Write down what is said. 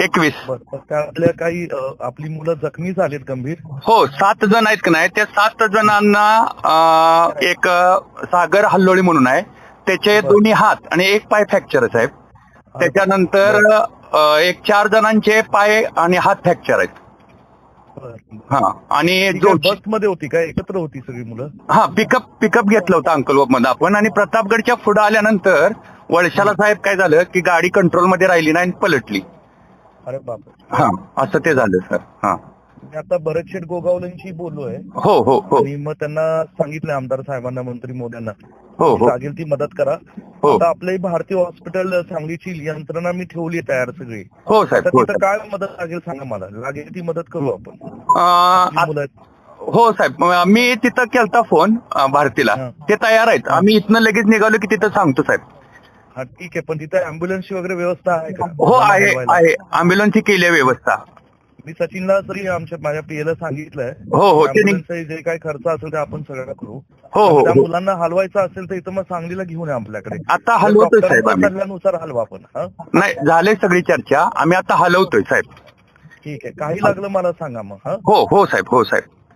एकवीस. बरं त्यातल्या काही अ, आपली मुलं जखमी झालीत गंभीर? हो सात जण आहेत का नाही? त्या सात जणांना अं, एक अं, सागर हल्लोळी म्हणून आहे. त्याचे. दोन्ही हात आणि एक पाय फ्रॅक्चर आहे साहेब. त्याच्यानंतर अं, एक चार जणांचे पाय आणि हात फ्रॅक्चर आहेत. बरं. हा आणि ती जो बसमध्ये होती काय एकत्र होती सगळी मुलं? हा पिकअप पिकअप घेतलं होतं अंकलवॉकमध्ये आपण. आणि प्रतापगडच्या पुढे आल्यानंतर वळशाला साहेब काय झालं की गाडी कंट्रोलमध्ये राहिली नाही आणि पलटली. अरे बाप हा असं ते झालं सर. हा. मी आता भरत शेठ गोगावलेंशी बोललोय. हो हो हो. आणि मग त्यांना सांगितलं आमदार साहेबांना मंत्री मोदयांना. हो हो. लागेल ती मदत करा. हो. आता आपली भारतीय हॉस्पिटल सांगलीची यंत्रणा मी ठेवली आहे तयार सगळी. हो साहेब. तर हो तिथं साहेब. काय मदत लागेल सांगा मला. लागेल ती मदत करू आपण. अं, आपली आत- मुलं आहेत. हो साहेब. म- मी तिथं केलता फोन अं, भारतीला. हा. ते तयार आहेत. आम्ही इथनं लगेच निघालो की तिथं सांगतो साहेब. हा ठीक आहे. पण तिथे अँब्युलन्सची वगैरे व्यवस्था आहे का? हो आहे? आहे. अँब्युलन्सची केली आहे व्यवस्था. मी सचिनला तरी आमच्या माझ्या पीएला सांगितलंय. हो हो त्यांनी जे काही खर्च असेल ते आपण सगळं करू. हो हो त्या हो. मुलांना हलवायचं असेल तर इथं मग सांगलीला घेऊन या आपल्याकडे. आता हलवतोय साहेब डॉक्टरांच्या आम्ही. सल्ल्यानुसार हलवा आपण हा? नाही झाले सगळी चर्चा. आम्ही आता हलवतोय साहेब. ठीक आहे. काही लागलं मला सांगा मग हा? हो हो साहेब हो साहेब.